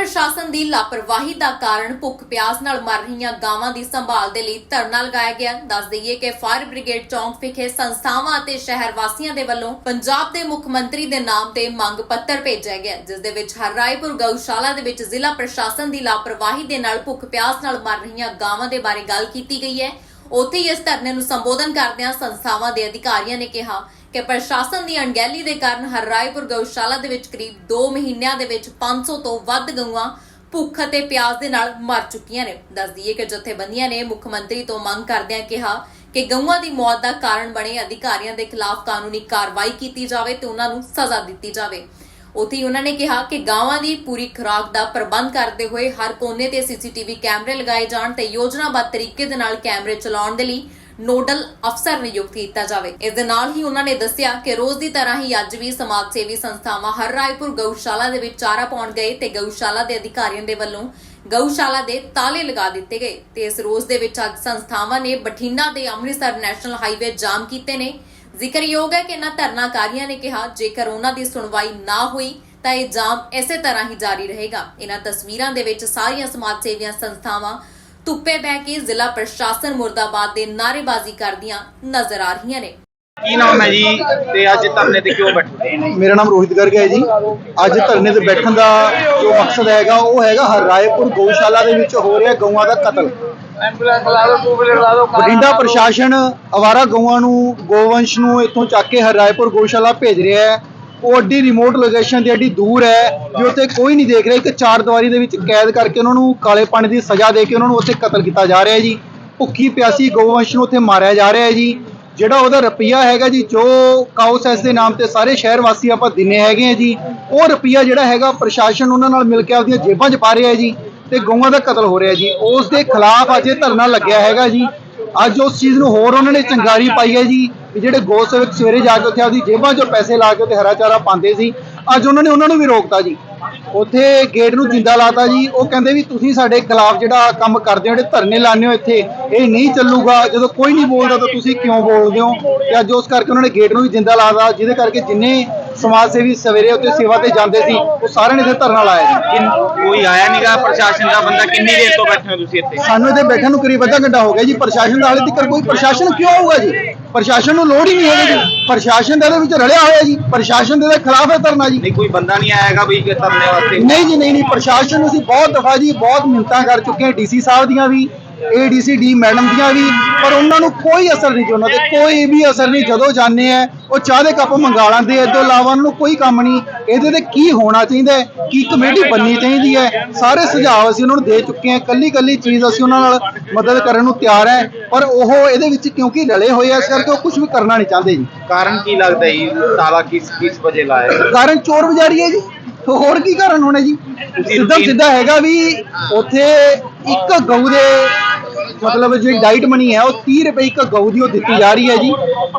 ਪ੍ਰਸ਼ਾਸਨ ਦੀ ਲਾਪਰਵਾਹੀ ਦਾ ਕਾਰਨ ਭੁੱਖ ਪਿਆਸ ਨਾਲ ਮਰ ਰਹੀਆਂ ਗਾਵਾਂ ਦੀ ਸੰਭਾਲ ਦੇ ਲਈ ਧਰਨਾ ਲਗਾਇਆ ਗਿਆ। ਦੱਸ ਦਈਏ ਕਿ ਫਾਇਰ ਬ੍ਰਿਗੇਡ ਚੌਂਕ ਵਿਖੇ ਸੰਸਥਾਵਾਂ ਅਤੇ ਸ਼ਹਿਰ ਵਾਸੀਆਂ ਦੇ ਵੱਲੋਂ ਪੰਜਾਬ ਦੇ ਮੁੱਖ ਮੰਤਰੀ ਦੇ ਨਾਮ ਤੇ ਮੰਗ ਪੱਤਰ ਭੇਜਿਆ ਗਿਆ, ਜਿਸ ਦੇ ਵਿੱਚ ਹਰਰਾਏਪੁਰ ਗਊਸ਼ਾਲਾ ਦੇ ਵਿੱਚ ਜ਼ਿਲ੍ਹਾ ਪ੍ਰਸ਼ਾਸਨ ਦੀ ਲਾਪਰਵਾਹੀ ਦੇ ਨਾਲ ਭੁੱਖ ਪਿਆਸ ਨਾਲ ਮਰ ਰਹੀਆਂ ਗਾਵਾਂ ਦੇ ਬਾਰੇ ਗੱਲ ਕੀਤੀ ਗਈ ਹੈ। ਉੱਥੇ ਹੀ ਇਸ ਧਰਨੇ ਨੂੰ ਸੰਬੋਧਨ ਕਰਦਿਆਂ ਸੰਸਥਾਵਾਂ ਦੇ ਅਧਿਕਾਰੀਆਂ ਨੇ ਕਿਹਾ ਕਿ ਪ੍ਰਸ਼ਾਸਨ ਦੀ ਅਣਗਹਿਲੀ ਦੇ ਕਾਰਨ ਹਰਰਾਏਪੁਰ ਗਊਸ਼ਾਲਾ ਦੇ ਵਿੱਚ ਕਰੀਬ 2 ਮਹੀਨਿਆਂ ਦੇ ਵਿੱਚ 500 ਤੋਂ ਵੱਧ ਗਊਆਂ ਭੁੱਖ ਅਤੇ ਪਿਆਸ ਦੇ ਨਾਲ ਮਰ ਚੁੱਕੀਆਂ ਨੇ। ਦੱਸ ਦਈਏ ਕਿ ਜਥੇਬੰਦੀਆਂ ਨੇ ਮੁੱਖ ਮੰਤਰੀ ਤੋਂ ਮੰਗ ਕਰਦਿਆਂ ਕਿਹਾ ਕਿ ਗਊਆਂ ਦੀ ਮੌਤ ਦਾ ਕਾਰਨ ਬਣੇ ਅਧਿਕਾਰੀਆਂ ਦੇ ਖਿਲਾਫ ਕਾਨੂੰਨੀ ਕਾਰਵਾਈ ਕੀਤੀ ਜਾਵੇ ਤੇ ਉਹਨਾਂ ਨੂੰ ਸਜ਼ਾ ਦਿੱਤੀ ਜਾਵੇ। ਉੱਥੇ ਹੀ ਉਹਨਾਂ ਨੇ ਕਿਹਾ ਕਿ ਗਾਵਾਂ ਦੀ ਪੂਰੀ ਖੁਰਾਕ ਦਾ ਪ੍ਰਬੰਧ ਕਰਦੇ ਹੋਏ ਹਰ ਕੋਨੇ ਤੇ ਸੀਸੀਟੀਵੀ ਕੈਮਰੇ ਲਗਾਏ ਜਾਣ ਤੇ ਯੋਜਨਾਬੱਧ ਤਰੀਕੇ ਦੇ ਨਾਲ ਕੈਮਰੇ ਚਲਾਉਣ ਦੇ ਲਈ ਨੋਡਲ ਅਫਸਰ ਨਿਯੁਕਤ ਕੀਤਾ ਜਾਵੇ। ਇਸ ਦੇ ਨਾਲ ਹੀ ਉਹਨਾਂ ਨੇ ਦੱਸਿਆ ਕਿ ਰੋਜ਼ ਦੀ ਤਰ੍ਹਾਂ ਹੀ ਅੱਜ ਵੀ ਸਮਾਜ ਸੇਵੀ ਸੰਸਥਾਵਾਂ ਹਰ ਰਾਏਪੁਰ ਗਊਸ਼ਾਲਾ ਦੇ ਵਿੱਚ ਚਾਰਾ ਪਾਉਣ ਗਏ ਤੇ ਗਊਸ਼ਾਲਾ ਦੇ ਅਧਿਕਾਰੀਆਂ ਦੇ ਵੱਲੋਂ ਗਊਸ਼ਾਲਾ ਦੇ ਤਾਲੇ ਲਗਾ ਦਿੱਤੇ ਗਏ ਤੇ ਇਸ ਰੋਜ਼ ਦੇ ਵਿੱਚ ਅੱਜ ਸੰਸਥਾਵਾਂ ਨੇ ਬਠਿੰਡਾ ਦੇ ਅੰਮ੍ਰਿਤਸਰ ਨੈਸ਼ਨਲ ਹਾਈਵੇ ਜਾਮ ਕੀਤੇ ਨੇ। ਜ਼ਿਕਰਯੋਗ ਹੈ ਕਿ ਇਹਨਾਂ ਧਰਨਾਕਾਰੀਆਂ ਨੇ ਕਿਹਾ, ਜੇਕਰ ਉਹਨਾਂ ਦੀ ਸੁਣਵਾਈ ਨਾ ਹੋਈ, ਤਾਂ ਇਹ ਜਾਮ ਇਸੇ ਤਰ੍ਹਾਂ ਹੀ ਜਾਰੀ ਰਹੇਗਾ। ਇਹਨਾਂ ਤਸਵੀਰਾਂ ਦੇ ਵਿੱਚ ਸਾਰੀਆਂ ਸਮਾਜ ਸੇਵੀਆਂ ਸੰਸਥਾਵਾਂ ਧੁੱਪੇ ਬਹਿ ਕੇ ਜ਼ਿਲ੍ਹਾ ਪ੍ਰਸ਼ਾਸਨ ਮੁਰਦਾਬਾਦ ਦੇ ਨਾਅਰੇਬਾਜ਼ੀ ਕਰਦੀਆਂ ਨਜ਼ਰ ਆ ਰਹੀਆਂ ਨੇ। ਕੀ ਨਾਮ ਹੈ ਜੀ ਤੇ ਅੱਜ ਧਰਨੇ ਤੇ ਕਿਉਂ ਬੈਠੇ ਮੇਰਾ ਨਾਮ ਰੋਹਿਤ ਗਰਗ ਹੈ ਜੀ। ਅੱਜ ਧਰਨੇ ਤੇ ਬੈਠਣ ਦਾ ਜੋ ਮਕਸਦ ਹੈਗਾ ਉਹ ਹੈਗਾ ਹਰਾਏਪੁਰ ਗਊਸ਼ਾਲਾ ਦੇ ਵਿੱਚ ਹੋ ਰਿਹਾ ਗਊਆਂ ਦਾ ਕਤਲ। ਐਂਬੂਲੈਂਸ ਲਾ ਦਿਓ ਟੂ ਵੀਲਰ ਲਾ ਦਿਓ ਬਠਿੰਡਾ ਪ੍ਰਸ਼ਾਸਨ ਅਵਾਰਾ ਗਊਆਂ ਨੂੰ ਗੋਵੰਸ਼ ਨੂੰ ਇੱਥੋਂ ਚੱਕ ਕੇ ਹਰਾਏਪੁਰ ਗਊਸ਼ਾਲਾ ਭੇਜ ਰਿਹਾ ਹੈ। ਉਹ ਅੱਡੀ ਰਿਮੋਟ ਲੋਕੇਸ਼ਨ ਤੇ ਅੱਡੀ ਦੂਰ ਹੈ, ਵੀ ਉੱਥੇ ਕੋਈ ਨਹੀਂ ਦੇਖ ਰਿਹਾ। ਇੱਕ ਚਾਰ ਦੀਵਾਰੀ ਦੇ ਵਿੱਚ ਕੈਦ ਕਰਕੇ ਉਹਨਾਂ ਨੂੰ ਕਾਲੇ ਪਾਣੀ ਦੀ ਸਜ਼ਾ ਦੇ ਕੇ ਉਹਨਾਂ ਨੂੰ ਉੱਥੇ ਕਤਲ ਕੀਤਾ ਜਾ ਰਿਹਾ ਹੈ ਜੀ। ਭੁੱਖੀ ਪਿਆਸੀ ਗਊਵੰਸ਼ ਨੂੰ ਉੱਥੇ ਮਾਰਿਆ ਜਾ ਰਿਹਾ ਹੈ ਜੀ। ਜਿਹੜਾ ਉਹਦਾ ਰੁਪਈਆ ਹੈਗਾ ਜੀ, ਜੋ ਕਾਉਸੈਸ ਦੇ ਨਾਮ ਤੇ ਸਾਰੇ ਸ਼ਹਿਰ ਵਾਸੀ ਆਪਾਂ ਦਿੰਨੇ ਹੈਗੇ ਆ ਜੀ, ਉਹ ਰੁਪਈਆ ਜਿਹੜਾ ਹੈਗਾ ਪ੍ਰਸ਼ਾਸਨ ਉਹਨਾਂ ਨਾਲ ਮਿਲ ਕੇ ਆਪਦੀਆਂ ਜੇਬਾਂ 'ਚ ਪਾ ਰਿਹਾ ਹੈ ਜੀ ਤੇ ਗਊਆਂ ਦਾ ਕਤਲ ਹੋ ਰਿਹਾ ਜੀ। ਉਸ ਦੇ ਖਿਲਾਫ ਅੱਜ ਇਹ ਧਰਨਾ ਲੱਗਿਆ ਹੈਗਾ ਜੀ। ਅੱਜ ਉਸ ਚੀਜ਼ ਨੂੰ ਹੋਰ ਉਹਨਾਂ ਨੇ ਚੰਗਾਰੀ ਪਾਈ ਹੈ ਜੀ, ਵੀ ਜਿਹੜੇ ਗੋ ਸੇਵਕ ਸਵੇਰੇ ਜਾ ਕੇ ਉੱਥੇ ਆਪਦੀ ਜੇਬਾਂ 'ਚੋਂ ਪੈਸੇ ਲਾ ਕੇ ਉੱਥੇ ਹਰਾ ਚਾਰਾ ਪਾਉਂਦੇ ਸੀ, ਅੱਜ ਉਹਨਾਂ ਨੇ ਉਹਨਾਂ ਨੂੰ ਵੀ ਰੋਕਤਾ ਜੀ। ਉੱਥੇ ਗੇਟ ਨੂੰ ਜਿੰਦਾ ਲਾਤਾ ਜੀ, ਉਹ ਕਹਿੰਦੇ ਵੀ ਤੁਸੀਂ ਸਾਡੇ ਖਿਲਾਫ ਜਿਹੜਾ ਕੰਮ ਕਰਦੇ ਹੋ, ਜਿਹੜੇ ਧਰਨੇ ਲਾਉਂਦੇ ਹੋ ਇੱਥੇ, ਇਹ ਨਹੀਂ ਚੱਲੂਗਾ, ਜਦੋਂ ਕੋਈ ਨਹੀਂ ਬੋਲਦਾ ਤਾਂ ਤੁਸੀਂ ਕਿਉਂ ਬੋਲਦੇ ਹੋ? ਤੇ ਅੱਜ ਉਸ ਕਰਕੇ ਉਹਨਾਂ ਨੇ ਗੇਟ ਨੂੰ ਵੀ ਜਿੰਦਾ ਲਾਤਾ, ਜਿਹਦੇ ਕਰਕੇ ਜਿੰਨੇ ਸਮਾਜ ਸੇਵੀ ਸਵੇਰੇ ਉੱਥੇ ਸੇਵਾ ਤੇ ਜਾਂਦੇ ਸੀ ਉਹ ਸਾਰਿਆਂ ਨੇ ਇੱਥੇ ਧਰਨਾ ਲਾਇਆ ਜੀ। ਕਿੰਨ- ਕੋਈ ਆਇਆ ਨਹੀਂਗਾ ਪ੍ਰਸ਼ਾਸਨ ਦਾ ਬੰਦਾ? ਕਿੰਨੀ ਦੇਰ ਤੋਂ ਬੈਠੇ ਹੋ ਤੁਸੀਂ ਇੱਥੇ? ਸਾਨੂੰ ਇੱਥੇ ਬੈਠਣ ਨੂੰ ਕਰੀਬ ਅੱਧਾ ਘੰਟਾ ਹੋ ਗਿਆ ਜੀ। ਪ੍ਰਸ਼ਾਸਨ ਦਾ ਹਾਲੇ ਤੱਕ ਕੋਈ ਪ੍ਰਸ਼ਾਸਨ ਕਿਉਂ ਆਊਗਾ ਜੀ? ਪ੍ਰਸ਼ਾਸਨ ਨੂੰ ਲੋੜ ਹੀ ਨਹੀਂ ਹੈਗੀ ਜੀ। ਪ੍ਰਸ਼ਾਸਨ ਦਾ ਇਹਦੇ ਵਿੱਚ ਰਲਿਆ ਹੋਇਆ ਜੀ। ਪ੍ਰਸ਼ਾਸਨ ਦੇ ਖਿਲਾਫ ਹੈ ਧਰਨਾ ਜੀ। ਨਹੀਂ ਕੋਈ ਬੰਦਾ ਨਹੀਂ ਆਏਗਾ ਵੀ ਕਿ ਧਰਨੇ ਵਾਸਤੇ? ਨਹੀਂ ਜੀ ਨਹੀਂ ਨਹੀਂ। ਪ੍ਰਸ਼ਾਸਨ ਨੂੰ ਅਸੀਂ ਬਹੁਤ ਦਫਾ ਜੀ ਬਹੁਤ ਮਿੰਤਾਂ ਕਰ ਚੁੱਕੇ ਹਾਂ। ਡੀਸੀ ਸਾਹਿਬ ਦੀਆਂ ਵੀ ਏਡੀਸੀਡੀ ਮੈਡਮ ਦੀਆਂ ਵੀ ਪਰ ਉਹਨਾਂ ਨੂੰ ਕੋਈ ਅਸਰ ਨਹੀਂ ਜੀ ਉਹਨਾਂ ਤੇ ਕੋਈ ਵੀ ਅਸਰ ਨਹੀਂ। ਜਦੋਂ ਜਾਂਦੇ ਆ ਉਹ ਚਾਹ ਦੇ ਕੱਪ ਮੰਗਾ ਲਾਂਦੇ ਆ ਇਹ ਤੋਂ ਇਲਾਵਾ ਉਹਨਾਂ ਨੂੰ ਕੋਈ ਕੰਮ ਨਹੀਂ। ਇਹਦੇ ਤੇ ਕੀ ਹੋਣਾ ਚਾਹੀਦਾ ਹੈ? ਕੀ ਕਮੇਟੀ ਬਣਨੀ ਚਾਹੀਦੀ ਹੈ? ਸਾਰੇ ਸੁਝਾਅ ਅਸੀਂ ਉਹਨਾਂ ਨੂੰ ਦੇ ਚੁੱਕੇ ਹਾਂ। ਕੱਲੀ ਕੱਲੀ ਚੀਜ਼ ਅਸੀਂ ਉਹਨਾਂ ਨਾਲ ਮਦਦ ਕਰਨ ਨੂੰ ਤਿਆਰ ਹੈ। ਪਰ ਉਹ ਇਹਦੇ ਵਿੱਚ ਕਿਉਂਕਿ ਰਲੇ ਹੋਏ ਆ ਇਸ ਕਰਕੇ ਉਹ ਕੁਝ ਵੀ ਕਰਨਾ ਨਹੀਂ ਚਾਹੁੰਦੇ ਜੀ। ਕਾਰਨ ਕੀ ਲੱਗਦਾ ਜੀ? ਤਾਲਾ ਕਿਸ ਕਿਸ ਵਜੇ ਲਾਇਆ ਕਾਰਨ ਚੋਰ ਬਜ਼ਾਰੀ ਹੈ ਜੀ। ਹੋਰ ਕੀ ਕਾਰਨ ਹੋਣਾ ਜੀ? ਸਿੱਧਾ ਸਿੱਧਾ ਹੈਗਾ ਵੀ ਉੱਥੇ ਇੱਕ ਗਊ ਦੇ ਮਤਲਬ ਜਿਹੜੀ ਡਾਈਟ ਮਨੀ ਹੈ ਉਹ 30 ਰੁਪਏ ਇੱਕ ਗਊ ਦੀ ਉਹ ਦਿੱਤੀ ਜਾ ਰਹੀ ਹੈ ਜੀ।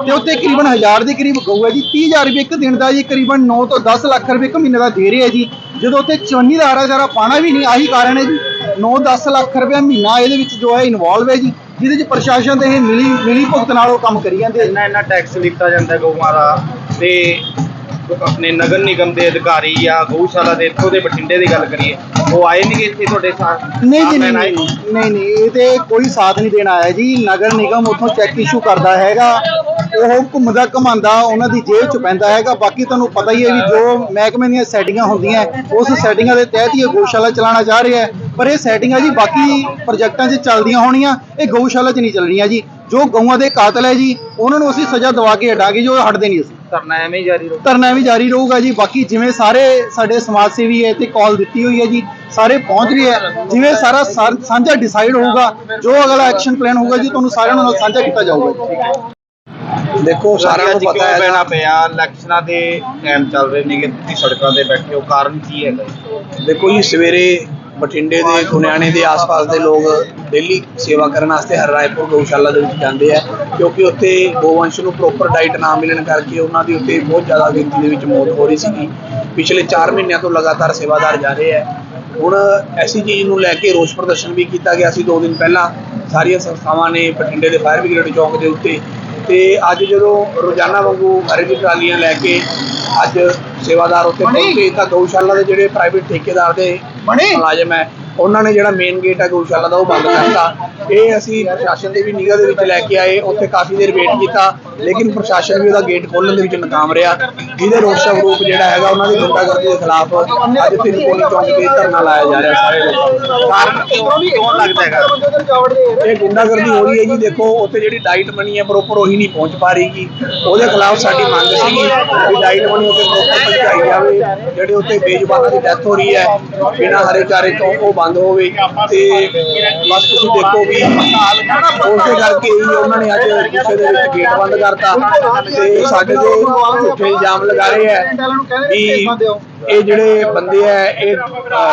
ਤੇ ਉੱਥੇ ਕਰੀਬਨ 1000 ਦੇ ਕਰੀਬ ਗਊ ਹੈ ਜੀ। 30000 ਰੁਪਏ ਇੱਕ ਦਿਨ ਦਾ ਜੀ, ਕਰੀਬਨ 9 ਤੋਂ 10 ਲੱਖ ਰੁਪਏ ਇੱਕ ਮਹੀਨੇ ਦਾ ਦੇ ਰਹੇ ਹੈ ਜੀ। ਜਦੋਂ ਉੱਥੇ ਚਵੰਨੀ ਦਾ ਆਰਾ ਚਾਰਾ ਪਾਣਾ ਵੀ ਨਹੀਂ, ਆਹੀ ਕਾਰਨ ਹੈ ਜੀ। 9-10 ਲੱਖ ਰੁਪਏ ਮਹੀਨਾ ਇਹਦੇ ਵਿੱਚ ਜੋ ਹੈ ਇਨਵੋਲਵ ਹੈ ਜੀ, ਜਿਹਦੇ ਵਿੱਚ ਪ੍ਰਸ਼ਾਸਨ ਦੇ ਇਹ ਮਿਲੀ ਮਿਲੀ ਭੁਗਤ ਨਾਲ ਉਹ ਕੰਮ ਕਰੀ ਜਾਂਦੇ ਇੰਨਾ ਇੰਨਾ ਟੈਕਸ ਲਿੱਤਾ ਜਾਂਦਾ ਗਊਆਂ ਦਾ ਤੇ ਆਪਣੇ ਨਗਰ ਨਿਗਮ ਦੇ ਅਧਿਕਾਰੀ ਜਾਂ ਗਊਸ਼ਾਲਾ ਦੇ ਇੱਥੋਂ ਦੇ ਬਠਿੰਡੇ ਦੀ ਗੱਲ ਕਰੀਏ ਉਹ ਆਏ ਨਹੀਂ ਇੱਥੇ ਤੁਹਾਡੇ ਸਾਥ ਨਹੀਂ ਜੀ? ਨਹੀਂ ਨਹੀਂ ਨਹੀਂ ਇਹ ਤੇ ਕੋਈ ਸਾਥ ਨਹੀਂ ਦੇਣ ਆਇਆ ਜੀ ਨਗਰ ਨਿਗਮ ਉੱਥੋਂ ਚੈੱਕ ਇਸ਼ੂ ਕਰਦਾ ਹੈਗਾ ਉਹ ਘੁੰਮਦਾ ਘਮਾਉਂਦਾ ਉਹਨਾਂ ਦੀ ਜੇਬ ਚ ਪੈਂਦਾ ਹੈਗਾ। ਬਾਕੀ ਤੁਹਾਨੂੰ ਪਤਾ ਹੀ ਹੈ ਵੀ ਜੋ ਮਹਿਕਮੇ ਦੀਆਂ ਸੈਟਿੰਗਾਂ ਹੁੰਦੀਆਂ ਉਸ ਸੈਟਿੰਗਾਂ ਦੇ ਤਹਿਤ ਹੀ ਇਹ ਗਊਸ਼ਾਲਾ ਚਲਾਉਣਾ ਜਾ ਰਿਹਾ ਹੈ। ਪਰ ਇਹ ਸੈਟਿੰਗਾਂ ਜੀ ਬਾਕੀ ਪ੍ਰੋਜੈਕਟਾਂ 'ਚ ਚੱਲਦੀਆਂ ਹੋਣੀਆਂ ਇਹ ਗਊਸ਼ਾਲਾ 'ਚ ਨਹੀਂ ਚੱਲ ਰਹੀਆਂ ਜੀ। ਜੋ ਗਊਆਂ ਦੇ ਕਾਤਲ ਹੈ ਜੀ ਉਹਨਾਂ ਨੂੰ ਅਸੀਂ ਸਜ਼ਾ ਦਵਾ ਕੇ ਹਟਾਂਗੇ ਜੋ ਹਟਦੇ ਨਹੀਂ ਅਸੀਂ। ਧਰਨਾ ਐਵੇਂ ਹੀ ਜਾਰੀ ਰਹੂ। ਧਰਨਾ ਵੀ ਜਾਰੀ ਰਹੂਗਾ ਜੀ। ਬਾਕੀ ਜਿਵੇਂ ਸਾਰੇ ਸਾਡੇ ਸਮਾਜ ਸੇਵੀ ਹੈ ਤੇ ਕਾਲ ਦਿੱਤੀ ਹੋਈ ਹੈ ਜੀ ਸਾਰੇ ਪਹੁੰਚ ਰਹੇ ਹੈ। ਜਿਵੇਂ ਸਾਰਾ ਸਾਂਝਾ ਡਿਸਾਈਡ ਹੋਊਗਾ ਜੋ ਅਗਲਾ ਐਕਸ਼ਨ ਪਲਾਨ ਹੋਊਗਾ ਜੀ ਤੁਹਾਨੂੰ ਸਾਰਿਆਂ ਨੂੰ ਨਾਲ ਸਾਂਝਾ ਕੀਤਾ ਜਾਊਗਾ ਦੇਖੋ ਸਾਰਿਆਂ ਨੂੰ ਪਤਾ ਹੈ ਪੈਣਾ ਪਿਆ? ਇਲੈਕਸ਼ਨਾਂ ਦੇ ਟਾਈਮ ਚੱਲ ਰਹੇ ਨੇਗੇ ਤੁਸੀਂ ਸੜਕਾਂ ਤੇ ਬੈਠੇ ਹੋ ਕਾਰਨ ਕੀ ਹੈਗਾ? ਦੇਖੋ ਜੀ ਸਵੇਰੇ ਬਠਿੰਡੇ ਦੇ ਗੁਨਿਆਣੇ ਦੇ ਆਸ-ਪਾਸ ਦੇ ਲੋਕ ਡੇਲੀ ਸੇਵਾ ਕਰਨ ਵਾਸਤੇ ਹਰ ਰਾਏਪੁਰ ਗਊਸ਼ਾਲਾ ਦੇ ਵਿੱਚ ਜਾਂਦੇ ਆ ਕਿਉਂਕਿ ਉੱਥੇ ਗੋਵੰਸ਼ ਨੂੰ ਪ੍ਰੋਪਰ ਡਾਈਟ ਨਾ ਮਿਲਣ ਕਰਕੇ ਉਹਨਾਂ ਦੀ ਉੱਥੇ ਬਹੁਤ ਜ਼ਿਆਦਾ ਗਿਣਤੀ ਦੇ ਵਿੱਚ ਮੌਤ ਹੋ ਰਹੀ ਸੀਗੀ। ਪਿਛਲੇ 4 ਮਹੀਨਿਆਂ ਤੋਂ ਲਗਾਤਾਰ ਸੇਵਾਦਾਰ ਜਾ ਰਹੇ ਆ। ਹੁਣ ਐਸੀ ਚੀਜ਼ ਨੂੰ ਲੈ ਕੇ ਰੋਸ ਪ੍ਰਦਰਸ਼ਨ ਵੀ ਕੀਤਾ ਗਿਆ ਸੀ 2 ਦਿਨ ਪਹਿਲਾਂ। ਸਾਰੀਆਂ ਸੰਸਥਾਵਾਂ ਨੇ ਬਠਿੰਡੇ ਦੇ ਫਾਇਰ ਬ੍ਰਿਗੇਡ ਚੌਂਕ ਦੇ ਉੱਤੇ ਤੇ ਅੱਜ ਜਦੋਂ ਰੋਜ਼ਾਨਾ ਵਾਂਗੂ ਹਰੇ ਦੀ ਟਰਾਲੀਆਂ ਲੈ ਕੇ ਅੱਜ ਸੇਵਾਦਾਰ ਉੱਥੇ ਪਹੁੰਚੇ ਤਾਂ ਗਊਸ਼ਾਲਾ ਦੇ ਜਿਹੜੇ ਪ੍ਰਾਈਵੇਟ ਠੇਕੇਦਾਰ ਦੇ ਬਣੇ? ਮੁਲਾਜ਼ਮ ਹੈ ਉਹਨਾਂ ਨੇ ਜਿਹੜਾ ਮੇਨ ਗੇਟ ਹੈ ਗਊਸ਼ਾਲਾ ਦਾ ਉਹ ਬੰਦ ਕਰਤਾ ਇਹ ਅਸੀਂ ਪ੍ਰਸ਼ਾਸਨ ਦੀ ਵੀ ਨਿਗਾਹ ਦੇ ਵਿੱਚ ਲੈ ਕੇ ਆਏ ਉੱਥੇ ਕਾਫੀ ਦੇਰ ਵੇਟ ਕੀਤਾ ਲੇਕਿਨ ਪ੍ਰਸ਼ਾਸਨ ਵੀ ਉਹਦਾ ਗੇਟ ਖੋਲ੍ਹਣ ਦੇ ਵਿੱਚ ਨਾਕਾਮ ਰਿਹਾ। ਜਿਹਦੇ ਰੋਸ ਰੂਪ ਜਿਹੜਾ ਹੈਗਾ ਉਹਨਾਂ ਦੀ ਗੁੰਡਾਗਰਦੀ ਦੇ ਖਿਲਾਫ ਅੱਜ ਤਿੰਨ ਕੋਣੀ ਚੌਂਕ ਤੇ ਧਰਨਾ ਲਾਇਆ ਜਾ ਰਿਹਾ। ਸਾਰੇ ਕਾਰਨ ਕਿਉਂ ਲੱਗਦਾ ਹੈਗਾ। ਇਹ ਗੁੰਡਾਗਰਦੀ ਹੋ ਰਹੀ ਹੈ ਜੀ ਦੇਖੋ ਉੱਥੇ ਜਿਹੜੀ ਡਾਈਟ ਮਨੀ ਹੈ ਪ੍ਰੋਪਰ ਉਹੀ ਨਹੀਂ ਪਹੁੰਚ ਪਾ ਰਹੀਗੀ ਉਹਦੇ ਖਿਲਾਫ ਸਾਡੀ ਮੰਗ ਸੀਗੀ ਵੀ ਡਾਈਟ ਮਨੀ ਉੱਥੇ ਪ੍ਰੋਪਰ ਪਹੁੰਚਾਈ ਜਾਵੇ। ਜਿਹੜੇ ਉੱਥੇ ਬੇਜ਼ੁਬਾਨਾਂ ਦੀ ਡੈਥ ਹੋ ਰਹੀ ਹੈ ਬਿਨਾਂ ਹਰੇ ਚਾਰੇ ਤੋਂ ਉਹ ਬੰਦ ਹੋਵੇ ਤੇ ਬਸ ਤੁਸੀਂ ਦੇਖੋ ਵੀ ਉਸੇ ਕਰਕੇ ਹੀ ਉਹਨਾਂ ਨੇ ਅੱਜ ਗੁੱਸੇ ਦੇ ਵਿੱਚ ਗੇਟ ਬੰਦ ਕਰਤਾ। ਤੇ ਸਾਡੇ ਤੇ ਝੂਠੇ ਇਲਜ਼ਾਮ ਲਗਾ ਰਹੇ ਹੈ ਵੀ ਇਹ ਜਿਹੜੇ ਬੰਦੇ ਆ ਇਹ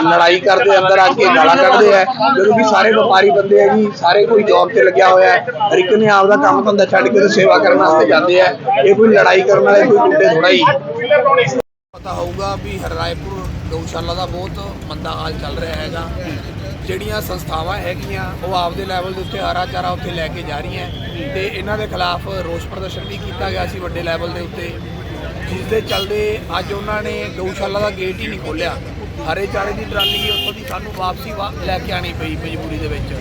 ਲੜਾਈ ਕਰਦੇ ਅੰਦਰ ਆ ਕੇ ਗਾਲਾਂ ਕੱਢਦੇ ਆ। ਜਦੋਂ ਕਿ ਸਾਰੇ ਵਪਾਰੀ ਬੰਦੇ ਆ ਜੀ ਸਾਰੇ ਕੋਈ ਜੌਬ ਤੇ ਲੱਗਿਆ ਹੋਇਆ ਹੈ ਹਰ ਇੱਕ ਨੇ ਆਪਦਾ ਕੰਮ ਧੰਦਾ ਛੱਡ ਕੇ ਸੇਵਾ ਕਰਨ ਵਾਸਤੇ ਜਾਂਦੇ ਆ। ਇਹ ਕੋਈ ਲੜਾਈ ਕਰਨ ਵਾਲੇ ਕੋਈ ਗੁੰਡੇ ਥੋੜਾ ਹੀ। ਪਤਾ ਹੋਊਗਾ ਵੀ ਹਰਰਾਏਪੁਰ ਗਊਸ਼ਾਲਾ ਦਾ ਬਹੁਤ ਮੰਦਾ ਹਾਲ ਚੱਲ ਰਿਹਾ ਹੈਗਾ। ਜਿਹੜੀਆਂ ਸੰਸਥਾਵਾਂ ਹੈਗੀਆਂ, ਉਹ ਆਪਦੇ ਲੈਵਲ ਦੇ ਉੱਤੇ ਹਰਾ ਚਾਰਾ ਉੱਥੇ ਲੈ ਕੇ ਜਾ ਰਹੀਆਂ। ਤੇ ਇਹਨਾਂ ਦੇ ਖਿਲਾਫ ਰੋਸ ਪ੍ਰਦਰਸ਼ਨ ਵੀ ਕੀਤਾ ਗਿਆ ਸੀ ਵੱਡੇ ਲੈਵਲ ਦੇ ਉੱਤੇ। ਜਿਸ ਦੇ ਚੱਲਦੇ ਅੱਜ ਉਹਨਾਂ ਨੇ ਗਊਸ਼ਾਲਾ ਦਾ ਗੇਟ ਹੀ ਨਹੀਂ ਖੋਲ੍ਹਿਆ। ਹਰੇ ਚਾਰੇ ਦੀ ਟਰਾਲੀ ਉੱਥੋਂ ਦੀ ਸਾਨੂੰ ਵਾਪਸੀ ਵਾ- ਲੈ ਕੇ ਆਣੀ ਪਈ ਮਜਬੂਰੀ ਦੇ ਵਿੱਚ।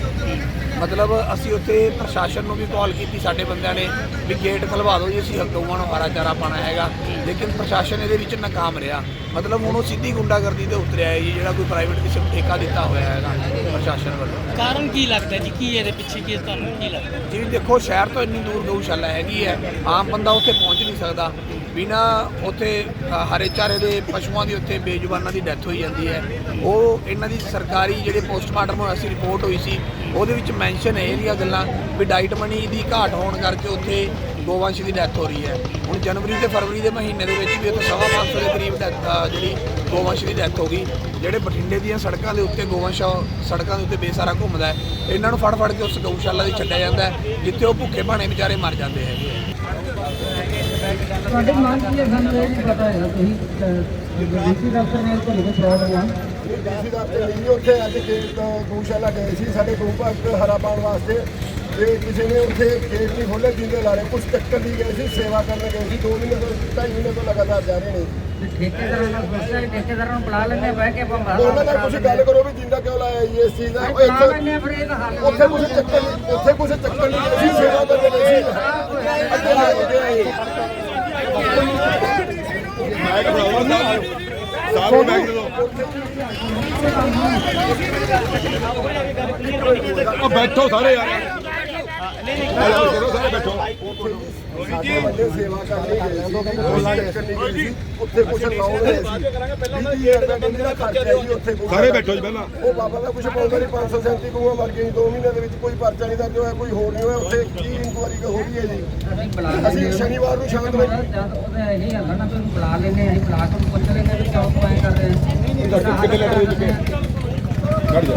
ਮਤਲਬ ਅਸੀਂ ਉੱਥੇ ਪ੍ਰਸ਼ਾਸਨ ਨੂੰ ਵੀ ਕਾਲ ਕੀਤੀ ਸਾਡੇ ਬੰਦਿਆਂ ਨੇ ਵੀ ਗੇਟ ਖਲਵਾ ਦਿਓ ਜੀ ਅਸੀਂ ਗਊਆਂ ਨੂੰ ਹਰਾ ਚਾਰਾ ਪਾਣਾ ਹੈਗਾ। ਲੇਕਿਨ ਪ੍ਰਸ਼ਾਸਨ ਇਹਦੇ ਵਿੱਚ ਨਾਕਾਮ ਰਿਹਾ। ਮਤਲਬ ਹੁਣ ਉਹ ਸਿੱਧੀ ਗੁੰਡਾਗਰਦੀ ਤੇ ਉਤਰਿਆ ਹੈ ਜੀ ਜਿਹੜਾ ਕੋਈ ਪ੍ਰਾਈਵੇਟ ਕਿਸੇ ਠੇਕਾ ਦਿੱਤਾ ਹੋਇਆ ਹੈਗਾ ਪ੍ਰਸ਼ਾਸਨ ਵੱਲੋਂ। ਕਾਰਨ ਕੀ ਲੱਗਦਾ ਜੀ? ਕੀ ਇਹਦੇ ਪਿੱਛੇ ਕੀ ਤੁਹਾਨੂੰ ਕੀ ਲੱਗਦਾ? ਜੀ ਦੇਖੋ ਸ਼ਹਿਰ ਤੋਂ ਇੰਨੀ ਦੂਰ ਗਊਸ਼ਾਲਾ ਹੈਗੀ ਹੈ। ਆਮ ਬੰਦਾ ਉੱਥੇ ਪਹੁੰਚ ਨਹੀਂ ਸਕਦਾ। ਬਿਨਾ ਉੱਥੇ ਹਰੇ ਚਾਰੇ ਦੇ ਪਸ਼ੂਆਂ ਦੀ ਉੱਥੇ ਬੇਜ਼ੁਬਾਨਾਂ ਦੀ ਡੈਥ ਹੋਈ ਜਾਂਦੀ ਹੈ। ਉਹ ਇਹਨਾਂ ਦੀ ਸਰਕਾਰੀ ਜਿਹੜੇ ਪੋਸਟਮਾਰਟਮ ਹੋਇਆ ਸੀ ਰਿਪੋਰਟ ਹੋਈ ਸੀ ਉਹਦੇ ਵਿੱਚ ਮੈਂਸ਼ਨ ਹੈ ਇਹਦੀਆਂ ਗੱਲਾਂ ਵੀ ਡਾਈਟ ਮਨੀ ਦੀ ਘਾਟ ਹੋਣ ਕਰਕੇ ਉੱਥੇ ਗੋਵੰਸ਼ ਦੀ ਡੈਥ ਹੋ ਰਹੀ ਹੈ। ਹੁਣ ਜਨਵਰੀ ਤੇ ਫਰਵਰੀ ਦੇ ਮਹੀਨੇ ਦੇ ਵਿੱਚ ਵੀ ਉੱਥੇ ਸਵਾ ਪੰਜ ਸੌ ਦੇ ਕਰੀਬ death, ਜਿਹੜੀ ਗੋਵੰਸ਼ ਦੀ ਡੈਥ ਹੋ ਗਈ। ਜਿਹੜੇ ਬਠਿੰਡੇ ਦੀਆਂ ਸੜਕਾਂ ਦੇ ਉੱਤੇ ਗੋਵੰਸ਼ ਸੜਕਾਂ ਦੇ ਉੱਤੇ ਬੇਸਾਰਾ ਘੁੰਮਦਾ ਹੈ ਇਹਨਾਂ ਨੂੰ ਫੜ ਫੜ ਕੇ ਉਸ ਗਊਸ਼ਾਲਾ ਦੀ ਛੱਡਿਆ ਜਾਂਦਾ ਜਿੱਥੇ ਉਹ ਭੁੱਖੇ ਭਾਣੇ ਵਿਚਾਰੇ ਮਰ ਜਾਂਦੇ ਹੈਗੇ ਤੁਹਾਡੀ ਮੰਗ ਕੀ ਹੈ? ਸਾਨੂੰ ਇਹ ਨਹੀਂ ਪਤਾ ਹੈਗਾ ਤੁਸੀਂ ਡੀਸੀ ਦਫ਼ਤਰ ਨਾਲ ਤੁਹਾਨੂੰ ਕੋਈ ਪ੍ਰੋਬਲਮ ਆ ਡੀਸੀ ਦਫ਼ਤਰ ਨਹੀਂ ਜੀ, ਉੱਥੇ ਅੱਜ ਖੇਤ ਗਊਸ਼ਾਲਾ ਗਏ ਸੀ ਸਾਡੇ ਗਊ ਪਾਕ ਹਰਾ ਪਾਉਣ ਵਾਸਤੇ। ਤੇ ਕਿਸੇ ਨੇ ਉੱਥੇ ਖੇਤ ਨਹੀਂ ਖੋਲੇ ਜਿੰਦੇ ਲਾ ਰਹੇ ਕੁਝ ਟੱਕਰ ਦੀ ਗਏ ਸੀ ਸੇਵਾ ਕਰਨ ਗਏ ਸੀ। 2 ਮਹੀਨੇ ਤੋਂ 2.5 ਮਹੀਨੇ ਤੋਂ ਲਗਾਤਾਰ ਜਾ ਰਹੇ ਨੇ। ਠੇਕੇਦਾਰਾਂ ਨਾਲ ਗੁੱਸਾ ਠੇਕੇਦਾਰਾਂ ਨੂੰ ਬੁਲਾ ਲੈਂਦੇ ਬਹਿ ਕੇ ਆਪਾਂ ਬਾਹਰ ਉਹਨਾਂ ਨਾਲ ਕੁਝ ਗੱਲ ਕਰੋ ਵੀ ਜਿੰਦਾ ਕਿਉਂ ਲਾਇਆ ਜੀ ਇਸ ਚੀਜ਼ ਦਾ। ਉਹ ਬੁਲਾ ਇੱਥੇ ਲੈਂਦੇ ਆ, ਫਿਰ ਇਹਦਾ ਹੱਲ ਉੱਥੇ ਕੁਝ ਚੱਕਰ ਨਹੀਂ ਉੱਥੇ ਕੁਝ ਚੱਕਰ ਨਹੀਂ ਗਏ ਸੀ ਸੇਵਾ ਕਰਨ ਗਏ ਸੀ ਅੱਗੇ ਲੱਗ ਗਏ ਬੈਠੋ ਸਾਰੇ ਯਾਰ। ਸਾਰੇ ਬੈਠੋ। ਸਾਡੇ ਬੰਦੇ ਸੇਵਾ ਕਰਨ ਗਏ ਸੀ। ਉੱਥੇ ਕੁਝ ਗਏ ਸੀ। ਹੈ ਉੱਥੇ ਸਾਰੇ ਬੈਠੋ ਜੀ ਪਹਿਲਾਂ। ਉਹ ਬਾਬਾ ਦਾ ਕੁਝ ਪਾਉਂਦਾ ਨਹੀਂ 537 ਗਊਆਂ ਮਰ ਗਈਆਂ 2 ਮਹੀਨਿਆਂ ਦੇ ਵਿੱਚ ਕੋਈ ਪਰਚਾ ਨਹੀਂ ਦਰਜ ਹੋਇਆ ਕੋਈ ਹੋਰ ਨਹੀਂ ਹੋਇਆ ਉੱਥੇ ਕੀ ਇਨਕੁਆਰੀ ਹੋ ਰਹੀ ਹੈ ਜੀ? ਅਸੀਂ ਸ਼ਨੀਵਾਰ ਨੂੰ ਜਦ ਉਹਦਾ ਇਹੀ ਹੱਲ ਨਾ ਤੁਸੀਂ ਬੁਲਾ ਲੈਂਦੇ ਆ ਅਸੀਂ ਬੁਲਾ ਕੇ ਉਹਨੂੰ ਪੁੱਛ ਲੈਂਦੇ ਵੀ ਚੌਕ ਪਾਏ ਕਰ ਰਹੇ ਆ ਕਿੰਨੇ ਲੈਟਰ ਵਿੱਚ ਕੇ ਕੱਢ ਜਾ।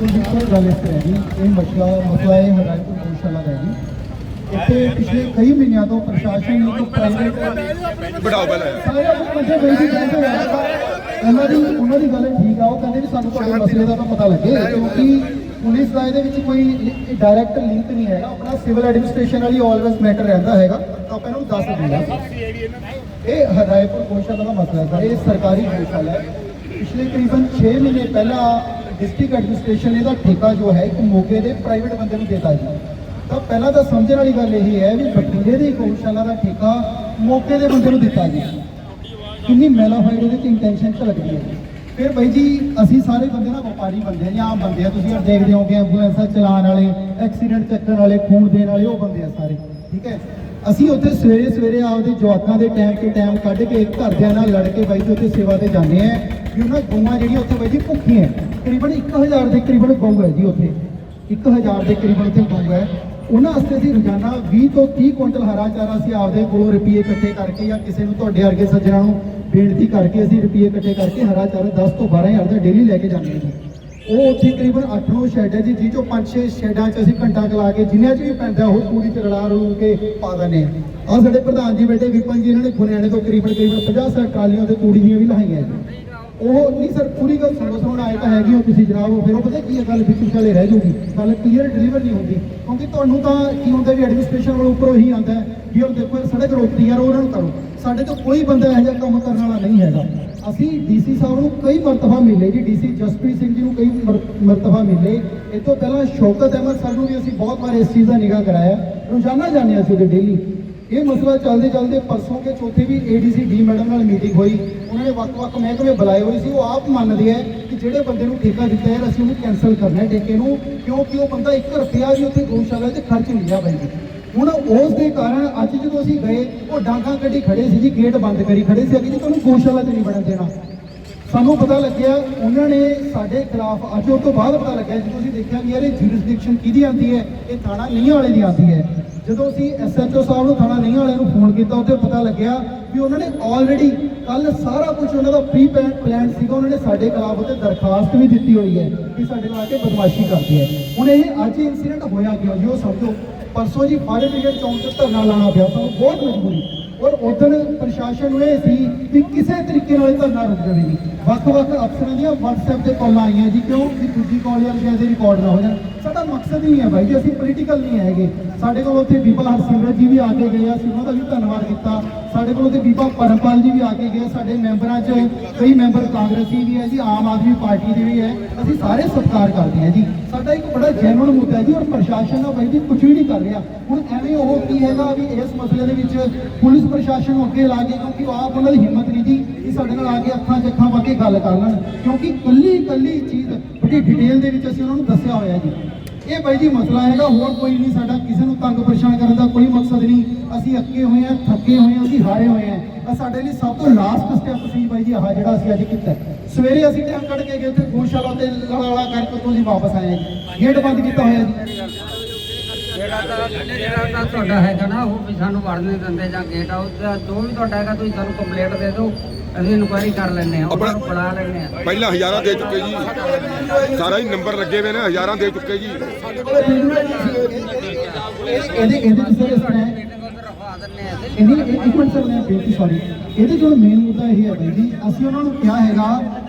ਦੇਖੋ ਗੱਲ ਇਸ ਤਰ੍ਹਾਂ ਜੀ ਇਹ ਮਸਲਾ ਮਸਲਾ ਇਹ ਹੈ ਜੀ ਇੱਥੇ ਪਿਛਲੇ ਕਈ ਮਹੀਨਿਆਂ ਤੋਂ ਪ੍ਰਸ਼ਾਸਨ ਨੇ ਇੱਕ ਪ੍ਰਾਈਵੇਟ ਬਿਠਾਓ ਪਹਿਲਾਂ। ਸਾਰੇ ਉਹ ਬੰਦੇ ਬੈਠੇ ਕਹਿੰਦੇ ਉਹਨਾਂ ਦੀ ਉਹਨਾਂ ਦੀ ਗੱਲ ਠੀਕ ਆ ਉਹ ਕਹਿੰਦੇ ਵੀ ਸਾਨੂੰ ਤੁਹਾਡੇ ਮਸਲੇ ਦਾ ਤਾਂ ਪਤਾ ਲੱਗੇ ਕਿਉਂਕਿ ਪੁਲਿਸ ਦਾ ਇਹਦੇ ਵਿੱਚ ਕੋਈ ਡਾਇਰੈਕਟ ਲਿੰਕ ਨਹੀਂ ਹੈਗਾ। ਆਪਣਾ ਸਿਵਲ ਐਡਮਿਨਿਸਟ੍ਰੇਸ਼ਨ ਵਾਲੀ ਆਲਵੇਸ ਮੈਟਰ ਰਹਿੰਦਾ ਹੈਗਾ। ਤਾਂ ਆਪਾਂ ਇਹਨੂੰ ਦੱਸ ਦਿੰਦਾ ਇਹ ਹਰਾਇਪੁਰ ਗਊਸ਼ਾਲਾ ਦਾ ਮਸਲਾ ਹੈ। ਇਹ ਸਰਕਾਰੀ ਗਊਸ਼ਾਲਾ ਹੈ। ਪਿਛਲੇ ਕਰੀਬਨ 6 ਮਹੀਨੇ ਪਹਿਲਾਂ ਡਿਸਟ੍ਰਿਕਟ ਐਡਮਿਨਿਸਟ੍ਰੇਸ਼ਨ ਇਹਦਾ ਠੇਕਾ ਜੋ ਹੈ ਇੱਕ ਮੋਗੇ ਦੇ ਪ੍ਰਾਈਵੇਟ ਬੰਦੇ ਨੂੰ ਦਿੱਤਾ ਜੀ। ਤਾਂ ਪਹਿਲਾਂ ਤਾਂ ਸਮਝਣ ਵਾਲੀ ਗੱਲ ਇਹ ਹੈ ਵੀ ਬਠਿੰਡੇ ਦੀ ਗਊਸ਼ਾਲਾ ਦਾ ਠੇਕਾ ਮੌਕੇ ਦੇ ਬੰਦੇ ਨੂੰ ਦਿੱਤਾ ਗਿਆ। ਕਿੰਨੀ ਮੈਲਾਫਾਈਡ ਉਹਦੇ ਚ ਇੰਟੈਂਸ਼ਨ ਚ ਲੱਗਦੀ ਹੈ। ਫਿਰ ਬਾਈ ਜੀ, ਅਸੀਂ ਸਾਰੇ ਬੰਦੇ ਨਾ ਵਪਾਰੀ ਬੰਦੇ ਆ, ਜਾਂ ਆਮ ਬੰਦੇ ਆ, ਤੁਸੀਂ ਦੇਖਦੇ ਹੋਗੇ ਐਂਬੂਲੈਂਸਾਂ ਚਲਾਉਣ ਵਾਲੇ ਐਕਸੀਡੈਂਟ ਚੱਕਣ ਵਾਲੇ, ਖੂਨ ਦੇਣ ਵਾਲੇ, ਉਹ ਬੰਦੇ ਆ ਸਾਰੇ, ਠੀਕ ਹੈ? ਅਸੀਂ ਉੱਥੇ ਸਵੇਰੇ ਸਵੇਰੇ ਆਪਦੇ ਜਵਾਕਾਂ ਦੇ ਟਾਈਮ ਤੇ ਟਾਈਮ ਕੱਢ ਕੇ ਘਰਦਿਆਂ ਨਾਲ ਲੜ ਕੇ ਬਾਈ ਜੀ ਉੱਥੇ ਸੇਵਾ ਤੇ ਜਾਂਦੇ ਆ। ਵੀ ਉਹਨਾਂ ਗਊਆਂ ਜਿਹੜੀਆਂ ਉੱਥੇ ਬਾਈ ਜੀ ਭੁੱਖੀਆਂ ਕਰੀਬਨ ਤਕਰੀਬਨ 1000 ਦੇ ਕਰੀਬਨ ਗਊ ਹੈ ਜੀ ਉੱਥੇ। 1000 ਦੇ ਕਰੀਬਨ ਉੱਥੇ ਗਊ ਹੈ। ਉਹਨਾਂ ਵਾਸਤੇ ਅਸੀਂ ਰੋਜ਼ਾਨਾ 20 ਤੋਂ 30 ਕੁਇੰਟਲ ਹਰਾ ਚਾਰਾ ਅਸੀਂ ਆਪਦੇ ਕੋਲੋਂ ਰੁਪਏ ਇਕੱਠੇ ਕਰਕੇ ਜਾਂ ਕਿਸੇ ਨੂੰ ਤੁਹਾਡੇ ਵਰਗੇ ਸੱਜਣਾ ਨੂੰ ਬੇਨਤੀ ਕਰਕੇ ਅਸੀਂ ਰੁਪਏ ਇਕੱਠੇ ਕਰਕੇ ਹਰਾ ਚਾਰਾ 10 ਤੋਂ 12000 ਦਾ ਡੇਲੀ ਲੈ ਕੇ ਜਾਂਦੇ ਹਾਂ ਜੀ। ਉਹ ਉੱਥੇ ਤਕਰੀਬਨ 8-9 ਸ਼ੈੱਡ ਹੈ ਜੀ ਜਿਹ ਚੋਂ 5-6 ਸ਼ੈੱਡਾਂ 'ਚ ਅਸੀਂ ਘੰਟਾ ਕਲਾ ਕੇ ਜਿੰਨਿਆਂ 'ਚ ਵੀ ਪੈਂਦਾ ਉਹ ਪੂਰੀ ਚ ਰਲਾ ਰੂ ਕੇ ਪਾ ਦਿੰਦੇ ਆ ਆਹ ਸਾਡੇ ਪ੍ਰਧਾਨ ਜੀ ਬੇਟੇ ਵਿਪਨ ਜੀ, ਇਹਨਾਂ ਨੇ ਖੁਨਿਆਣੇ ਤੋਂ ਕਰੀਬਨ ਕਰੀਬਨ 50 ਸੌ ਟਰਾਲੀਆਂ ਤੇ ਤੂੜੀ ਦੀਆਂ ਵੀ ਲਹਾਈਆਂ ਜੀ। ਉਹ ਨਹੀਂ ਸਰ, ਪੂਰੀ ਗੱਲ ਸੁਣੋ, ਸੁਣ, ਆਏ ਤਾਂ ਹੈਗੀ ਹੋ ਤੁਸੀਂ ਜਨਾਬ, ਉਹ ਫਿਰ ਉਹ ਪਤਾ ਕੀ ਹੈ, ਗੱਲ ਵਿੱਚ ਵਿਚਾਲੇ ਰਹਿ ਜੂਗੀ ਗੱਲ ਕਲੀਅਰ ਡਿਲੀਵਰ ਨਹੀਂ ਹੁੰਦੀ। ਕਿਉਂਕਿ ਤੁਹਾਨੂੰ ਤਾਂ ਕੀ ਹੁੰਦਾ ਵੀ ਐਡਮਿਨਿਸਟ੍ਰੇਸ਼ਨ ਵੱਲੋਂ ਉੱਪਰੋਂ ਹੀ ਆਉਂਦਾ ਵੀ ਉਹ ਦੇਖੋ, ਇਹ ਸੜਕ ਰੋਕਦੀ ਯਾਰ ਉਹਨਾਂ ਨੂੰ ਕਰੋ। ਸਾਡੇ ਤੋਂ ਕੋਈ ਬੰਦਾ ਇਹੋ ਜਿਹਾ ਕੰਮ ਕਰਨ ਵਾਲਾ ਨਹੀਂ ਹੈਗਾ। ਅਸੀਂ ਡੀਸੀ ਸਾਹਿਬ ਨੂੰ ਕਈ ਮਰਤਬਾ ਮਿਲੇ ਜੀ ਡੀਸੀ ਜਸਪ੍ਰੀਤ ਸਿੰਘ ਜੀ ਨੂੰ ਕਈ ਮਰ- ਮਰਤਬਾ ਮਿਲੇ। ਇਹ ਤੋਂ ਪਹਿਲਾਂ ਸ਼ੌਕਤ ਅਹਿਮਦ ਸਰ ਨੂੰ ਵੀ ਅਸੀਂ ਬਹੁਤ ਵਾਰ ਇਸ ਚੀਜ਼ ਦਾ ਨਿਗਾਹ ਕਰਾਇਆ। ਰੋਜ਼ਾਨਾ ਜਾਂਦੇ ਹਾਂ ਅਸੀਂ ਉਹਦੇ ਡੇਲੀ ਇਹ ਮਸਲਾ ਚੱਲਦੇ ਚੱਲਦੇ ਪਰਸੋਂ ਕੇ ਚੌਥੇ ਵੀ ਏਡੀਸੀ ਡੀ ਮੈਡਮ ਨਾਲ ਮੀਟਿੰਗ ਹੋਈ। ਉਹਨਾਂ ਨੇ ਵੱਖ-ਵੱਖ ਮਹਿਕਮੇ ਬੁਲਾਏ ਹੋਏ ਸੀ। ਉਹ ਆਪ ਮੰਨਦੇ ਆ ਕਿ ਜਿਹੜੇ ਬੰਦੇ ਨੂੰ ਠੇਕਾ ਦਿੱਤਾ ਯਾਰ, ਅਸੀਂ ਉਹਨੂੰ ਕੈਨਸਲ ਕਰਨਾ ਹੈ ਠੇਕੇ ਨੂੰ, ਕਿਉਂਕਿ ਉਹ ਬੰਦਾ 1 ਰੁਪਿਆ ਵੀ ਉੱਥੇ ਗਊਸ਼ਾਲਾ 'ਚ ਖਰਚ ਨਹੀਂ ਰਿਹਾ ਬਾਈ ਹੁਣ ਉਸ ਦੇ ਕਾਰਨ ਅੱਜ ਜਦੋਂ ਅਸੀਂ ਗਏ, ਉਹ ਡਾਂਗਾ ਕੱਢੀ ਖੜੇ ਸੀ ਜੀ, ਗੇਟ ਬੰਦ ਕਰੀ ਖੜੇ ਸੀ। ਕਿ ਜੀ ਤੁਹਾਨੂੰ ਗਊਸ਼ਾਲਾ 'ਚ ਨਹੀਂ ਵੜਨ ਦੇਣਾ। ਸਾਨੂੰ ਪਤਾ ਲੱਗਿਆ, ਉਹਨਾਂ ਨੇ ਸਾਡੇ ਖਿਲਾਫ ਅੱਜ ਉਹ ਤੋਂ ਬਾਅਦ ਪਤਾ ਲੱਗਿਆ, ਜਦੋਂ ਅਸੀਂ ਦੇਖਿਆ ਕਿ ਯਾਰ ਇਹ ਜੁਰਿਸਡਿਕਸ਼ਨ ਕਿਹਦੀ ਆਂਦੀ ਹੈ, ਇਹ ਥਾਣਾ ਨਹੀਂ ਵਾਲੇ ਦੀ ਆਂਦੀ ਹੈ। ਜਦੋਂ ਅਸੀਂ ਐਸਐਚਓ ਸਾਹਿਬ ਨੂੰ ਥਾਣਾ ਨਹੀਂ ਵਾਲੇ ਨੂੰ ਫੋਨ ਕੀਤਾ, ਉੱਥੇ ਪਤਾ ਲੱਗਿਆ ਵੀ ਉਹਨਾਂ ਨੇ ਆਲਰੇਡੀ ਕੱਲ ਸਾਰਾ ਕੁਝ ਉਹਨਾਂ ਦਾ ਪ੍ਰੀ ਪਲਾਨ ਸੀਗਾ, ਉਹਨਾਂ ਨੇ ਸਾਡੇ ਖਿਲਾਫ ਉੱਤੇ ਦਰਖਾਸਤ ਵੀ ਦਿੱਤੀ ਹੋਈ ਹੈ ਕਿ ਸਾਡੇ ਨਾਲ ਆ ਕੇ ਬਦਮਾਸ਼ੀ ਕਰਦੀ ਹੈ। ਹੁਣ ਇਹ ਅੱਜ ਇਨਸੀਡੈਂਟ ਹੋਇਆ ਕਿਉਂ ਜੀ, ਉਹ ਸਮਝੋ। ਪਰਸੋਂ ਜੀ, ਫਾਇਰ ਬ੍ਰਿਗੇਡ ਚੌਂਕ ਤੇ ਧਰਨਾ ਲਾਣਾ ਪਿਆ ਸਾਨੂੰ ਬਹੁਤ ਮਜਬੂਰੀ। ਔਰ ਉਦੋਂ ਪ੍ਰਸ਼ਾਸਨ ਨੂੰ ਇਹ ਸੀ ਕਿ ਕਿਸੇ ਤਰੀਕੇ ਨਾਲ ਇਹ ਧਰਨਾ ਰੁਕ ਜਾਵੇ ਜੀ। ਵੱਖ-ਵੱਖ ਅਫਸਰਾਂ ਦੀਆਂ WhatsApp ਤੇ ਕਾਲਾਂ ਆਈਆਂ ਜੀ ਕਿਉਂ ਵੀ ਦੂਜੀ ਕਾਲ ਜਾਂ ਕਿਸੇ ਦੇ ਰਿਕਾਰਡ ਨਾ ਹੋ ਜਾਣ। ਸਾਡਾ ਮਕਸਦ ਹੀ ਹੈ ਬਾਈ ਜੀ, ਅਸੀਂ ਪੋਲੀਟੀਕਲ ਨਹੀਂ ਹੈਗੇ। ਸਾਡੇ ਕੋਲ ਉੱਥੇ ਬੀਬਾ ਹਰਸਿਮਰਤ ਜੀ ਵੀ ਆ ਕੇ ਗਏ ਅਸੀਂ ਉਹਨਾਂ ਦਾ ਵੀ ਧੰਨਵਾਦ ਕੀਤਾ। ਸਾਡੇ ਕੋਲ ਉੱਥੇ ਬੀਬਾ ਪਰਮਪਾਲ ਜੀ ਵੀ ਆ ਕੇ ਗਏ, ਸਾਡੇ ਮੈਂਬਰਾਂ 'ਚ ਕਈ ਮੈਂਬਰ ਕਾਂਗਰਸੀ ਵੀ ਹੈ ਜੀ, ਆਮ ਆਦਮੀ ਪਾਰਟੀ ਦੇ ਵੀ ਹੈ। ਅਸੀਂ ਸਾਰੇ ਸਤਿਕਾਰ ਕਰਦੇ ਹਾਂ ਜੀ। ਸਾਡਾ ਇੱਕ ਬੜਾ ਜੈਨੂਨ ਮੁੱਦਾ ਜੀ, ਔਰ ਪ੍ਰਸ਼ਾਸਨ ਦਾ ਬਾਈ ਜੀ ਕੁਝ ਵੀ ਨਹੀਂ ਕਰ ਰਿਹਾ। ਹੁਣ ਐਵੇਂ ਉਹ ਕੀ ਹੈਗਾ ਵੀ ਇਸ ਮਸਲੇ ਦੇ ਵਿੱਚ ਪੁਲਿਸ ਪ੍ਰਸ਼ਾਸਨ ਨੂੰ ਅੱਗੇ ਲਾ ਕੇ, ਕਿਉਂਕਿ ਆਪ ਉਹਨਾਂ ਦੀ ਹਿੰਮਤ ਨਹੀਂ ਜੀ ਕਿ ਸਾਡੇ ਨਾਲ ਆ ਕੇ ਅੱਖਾਂ 'ਚ ਅੱਖਾਂ ਪਾ ਕੇ ਗੱਲ ਕਰ ਲੈਣ ਕਿਉਂਕਿ ਕੱਲੀ ਕੱਲੀ ਚੀਜ਼ ਬੜੀ ਡਿਟੇਲ ਦੇ ਵਿੱਚ ਅਸੀਂ ਉਹਨਾਂ ਨੂੰ ਦੱਸਿਆ ਹੋਇਆ ਜੀ। ਇਹ ਬਾਈ ਜੀ ਮਸਲਾ ਹੈਗਾ, ਹੋਰ ਕੋਈ ਨਹੀਂ, ਸਾਡਾ ਕਿਸੇ ਨੂੰ ਤੰਗ ਪਰੇਸ਼ਾਨ ਕਰਨ ਦਾ ਕੋਈ ਮਕਸਦ ਨਹੀਂ। ਅਸੀਂ ਅੱਕੇ ਹੋਏ ਆ ਥੱਕੇ ਹੋਏ ਆ ਅਸੀਂ ਹਾਰੇ ਹੋਏ ਆ ਸਾਡੇ ਲਈ ਸਭ ਤੋਂ ਲਾਸਟ ਸਟੈਪ ਸੀ ਬਾਈ ਜੀ, ਆਹ ਜਿਹੜਾ ਅਸੀਂ ਅੱਜ ਕੀਤਾ। ਸਵੇਰੇ ਅਸੀਂ ਟਾਈਮ ਕੱਢ ਕੇ ਗਏ, ਉੱਥੇ ਗੋਸ਼ਾਲਾ ਤੇ ਲੜਾ ਕਰਕੇ ਉੱਥੋਂ ਅਸੀਂ ਵਾਪਸ ਆਏ ਜੀ। ਗੇਟ ਬੰਦ ਕੀਤਾ ਹੋਇਆ ਜੀ। ਜਿਹੜਾ ਤਾਂ ਜਿਹੜਾ ਤਾਂ ਤੁਹਾਡਾ ਹੈਗਾ ਨਾ ਉਹ ਵੀ ਸਾਨੂੰ ਵੜ ਨਹੀਂ ਦਿੰਦੇ ਜਾਂ ਗੇਟ ਆਊਟ ਦਾ ਜੋ ਵੀ ਤੁਹਾਡਾ ਹੈਗਾ ਤੁਸੀਂ ਸਾਨੂੰ ਕੰਪਲੇਂਟ ਦੇ ਦਿਓ ਅਸੀਂ ਇਨਕੁਆਇਰੀ ਕਰ ਲੈਂਦੇ ਹਾਂ ਉਹਨਾਂ ਨੂੰ ਬੁਲਾ ਲੈਂਦੇ ਹਾਂ। ਪਹਿਲਾਂ ਹਜ਼ਾਰਾਂ ਦੇ ਚੁੱਕੇ ਜੀ। ਸਾਰਾ ਹੀ ਨੰਬਰ ਲੱਗੇ ਹੋਏ ਨੇ ਹਜ਼ਾਰਾਂ ਦੇ ਚੁੱਕੇ ਜੀ। ਸਾਡੇ ਕੋਲ ਵੀਡੀਓ ਨਹੀਂ ਸੀ ਇਹਦੇ ਇਹਦੇ ਵਿੱਚ ਸਰ ਇਸ ਤਰ੍ਹਾਂ ਹੈ ਰਖਵਾ ਦਿੰਦੇ ਹਾਂ ਅਸੀਂ ਇਹਦੀ ਇੱਕ ਮਿੰਟ ਸਰ, ਮੈਂ ਬੇਨਤੀ ਸੌਰੀ ਇਹਦੇ ਜੋ ਮੇਨ ਮੁੱਦਾ ਇਹ ਹੈ ਬਾਈ ਜੀ, ਅਸੀਂ ਉਹਨਾਂ ਨੂੰ ਕਿਹਾ ਹੈਗਾ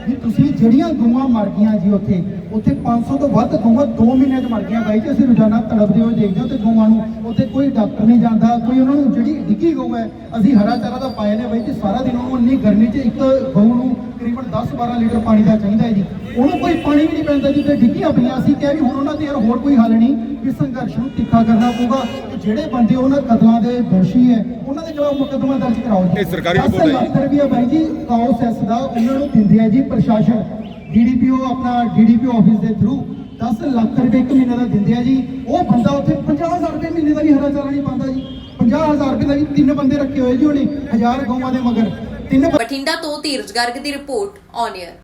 ਵੀ ਤੁਸੀਂ ਜਿਹੜੀਆਂ ਗਊਆਂ ਮਰ ਗਈਆਂ ਜੀ ਉੱਥੇ ਉੱਥੇ 500 ਤੋਂ ਵੱਧ ਗਊਆਂ 2 ਮਹੀਨਿਆਂ 'ਚ ਮਰ ਗਈਆਂ ਬਾਈ ਜੀ, ਅਸੀਂ ਰੋਜ਼ਾਨਾ ਤੜਪਦੇ ਹੋਏ ਦੇਖਦੇ ਹਾਂ ਤੇ ਗਊਆਂ ਨੂੰ। ਉੱਥੇ ਕੋਈ ਡਾਕਟਰ ਨਹੀਂ ਜਾਂਦਾ, ਕੋਈ ਉਹਨਾਂ ਨੂੰ ਜਿਹੜੀ ਡਿੱਗੀ ਗਊ ਹੈ, ਅਸੀਂ ਹਰਾ ਚਾਰਾ ਦਾ ਪਾਇਆ ਨੇ ਬਾਈ ਜੀ, ਸਾਰਾ ਦਿਨ ਉਹਨੂੰ ਇੰਨੀ ਗਰਮੀ 'ਚ ਇੱਕ ਗਊ ਨੂੰ ਤਕਰੀਬਨ 10-12 ਲੀਟਰ ਪਾਣੀ ਦਾ ਚਾਹੀਦਾ ਹੈ ਜੀ। ਉਹਨੂੰ ਕੋਈ ਪਾਣੀ ਵੀ ਨਹੀਂ ਪੈਂਦਾ ਜੀ ਤੇ ਡਿੱਗੀਆਂ ਪਈਆਂ ਅਸੀਂ ਕਿਹਾ ਵੀ ਹੁਣ ਉਹਨਾਂ ਦੇ ਯਾਰ ਹੋਰ ਕੋਈ ਹੱਲ ਨਹੀਂ। ਵੀ ਸੰਘਰਸ਼ ਨੂੰ ਤਿੱਖਾ ਕਰਨਾ ਪਊਗਾ। ਤੇ ਜਿਹੜੇ ਬੰਦੇ ਉਹਨਾਂ ਕਤਲਾਂ ਦੇ ਦੋਸ਼ੀ ਹੈ ਉਹਨਾਂ ਦੇ ਖਿਲਾਫ ਮੁਕੱਦਮਾ ਦਰਜ ਕਰਾਓ ਜੀ। ਇਹ ਸਰਕਾਰੀ ਰਿਪੋਰਟ ਹੈ ਜੀ। ਲੱਖ ਰੁਪਇਆ ਬਾਈ ਜੀ ਕਾਓ ਸੈਸ ਦਾ ਉਹਨਾਂ ਨੂੰ ਦਿੰਦੇ ਆ ਜੀ ਪ੍ਰਸ਼ਾਸਨ। ਡੀਡੀਪੀਓ ਆਪਣਾ ਡੀਡੀਪੀਓ ਆਫਿਸ ਦੇ ਥਰੂ 10 ਲੱਖ ਰੁਪਏ ਇੱਕ ਮਹੀਨੇ ਦਾ ਦਿੰਦੇ ਆ ਜੀ। ਉਹ ਬੰਦਾ ਉੱਥੇ 50000 ਰੁਪਏ ਮਹੀਨੇ ਦਾ ਵੀ ਹਰਾ ਚਾਰਾ ਨਹੀਂ ਪਾਉਂਦਾ ਜੀ। 50000 ਰੁਪਏ ਦਾ ਵੀ ਤਿੰਨ ਬੰਦੇ ਰੱਖੇ ਹੋਏ ਜੀ ਉਹਨੇ ਹਜ਼ਾਰ ਗਊਆਂ ਦੇ ਮਗਰ। ਤਿੰਨ ਬਠਿੰਡਾ ਤੋਂ ਧੀਰਜ ਗਰਗ ਦੀ ਰਿਪੋਰਟ ਔਨ 에ਅਰ